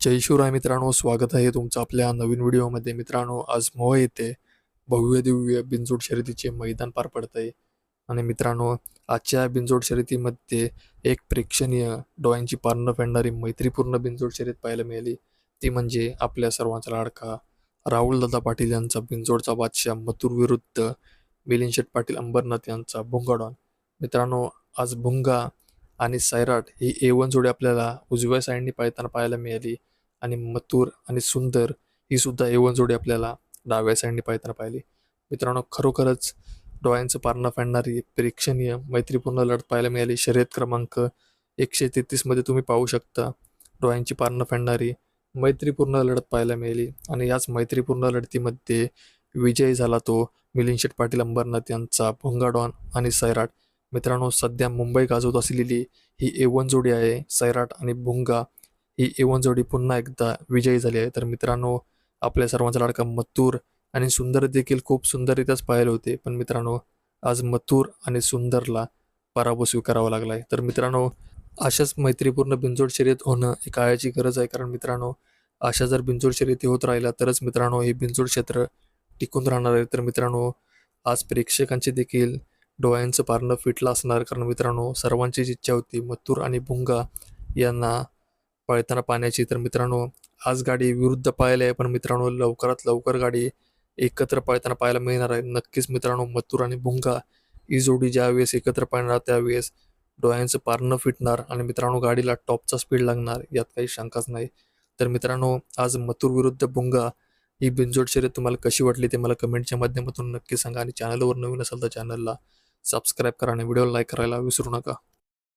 जय शिवराय मित्रांनो स्वागत आहे तुमचं आपल्या नवीन व्हिडिओमध्ये. मित्रांनो आज मोह येथे भव्य दिव्य बिनजोड शर्यतीचे मैदान पार पडत आहे आणि मित्रांनो आजच्या बिनजोड शर्यतीमध्ये एक प्रेक्षणीय डोळ्यांची पारणं फेडणारी मैत्रीपूर्ण बिनजोड शर्यत पाहायला मिळाली. ती म्हणजे आपल्या सर्वांचा लाडका राहुल दादा पाटील यांचा बिनजोडचा बादशाह मथुर विरुद्ध मिलिंद शेठ पाटील अंबरनाथ यांचा भुंगाडॉन मित्रांनो आज भुंगा आणि सैराट ही ए वन जोडी आपल्याला उजव्या साईडनी पाळताना पाहायला मिळाली. आणि मथुर आणि सुंदर ही सुद्धा ए वन जोडी आपल्याला डाव्या साईडनी पाळताना पाहिली. मित्रांनो खरोखरच डोळ्यांचं पारणं फेडणारी प्रेक्षणीय मैत्रीपूर्ण लढत पाहायला मिळाली. शर्यत क्रमांक एकशे तेहतीसमध्ये तुम्ही पाहू शकता. डोळ्यांची पारणं फेडणारी मैत्रीपूर्ण लढत पाहायला मिळाली. आणि याच मैत्रीपूर्ण लढतीमध्ये विजयी झाला तो. मिलिंद शेठ पाटील अंबरनाथ यांचा भोंगाडॉन आणि सैराट मित्रांनो सध्या मुंबई गाजवत असलेली ही ए वन जोडी आहे सैराट आणि भुंगा. ही ए वन जोडी पुन्हा एकदा विजयी झाली आहे. तर मित्रांनो आपल्या सर्वांचा लाडका मथुर आणि सुंदर देखील खूप सुंदररित्याच पाहिले होते. पण मित्रांनो आज मथुर आणि सुंदरला पराभव स्वीकारावा लागला आहे तर मित्रांनो अशाच मैत्रीपूर्ण बिंजोड शर्यत होणं ही काळाची गरज आहे. कारण मित्रांनो अशा जर बिंजोड शर्यती होत राहिल्या तरच मित्रांनो हे बिंजोड क्षेत्र टिकून राहणार आहे. तर मित्रांनो आज प्रेक्षकांचे देखील डोळ्यांचं पारणं फिटलं असणार. कारण मित्रांनो सर्वांचीच इच्छा होती मथुर आणि भुंगा यांना पळताना पाण्याची तर मित्रांनो आज गाडी विरुद्ध पाहायला आहे पण मित्रांनो लवकरात लवकर गाडी एकत्र पळताना पाहायला मिळणार आहे. नक्कीच मित्रांनो मथुर आणि भुंगा ही जोडी ज्या वेळेस एकत्र पाळणार त्यावेळेस डोळ्यांचं पारणं फिटणार आणि मित्रांनो गाडीला टॉपचा स्पीड लागणार यात काही शंकाच नाही. तर मित्रांनो आज मथुर विरुद्ध भुंगा ही बिनजोड शर्यत तुम्हाला कशी वाटली ते मला कमेंटच्या माध्यमातून नक्की सांगा आणि चॅनलवर नवीन असेल तर चॅनलला सबस्क्राईब करा आणि व्हिडिओ लाईक करायला विसरू नका.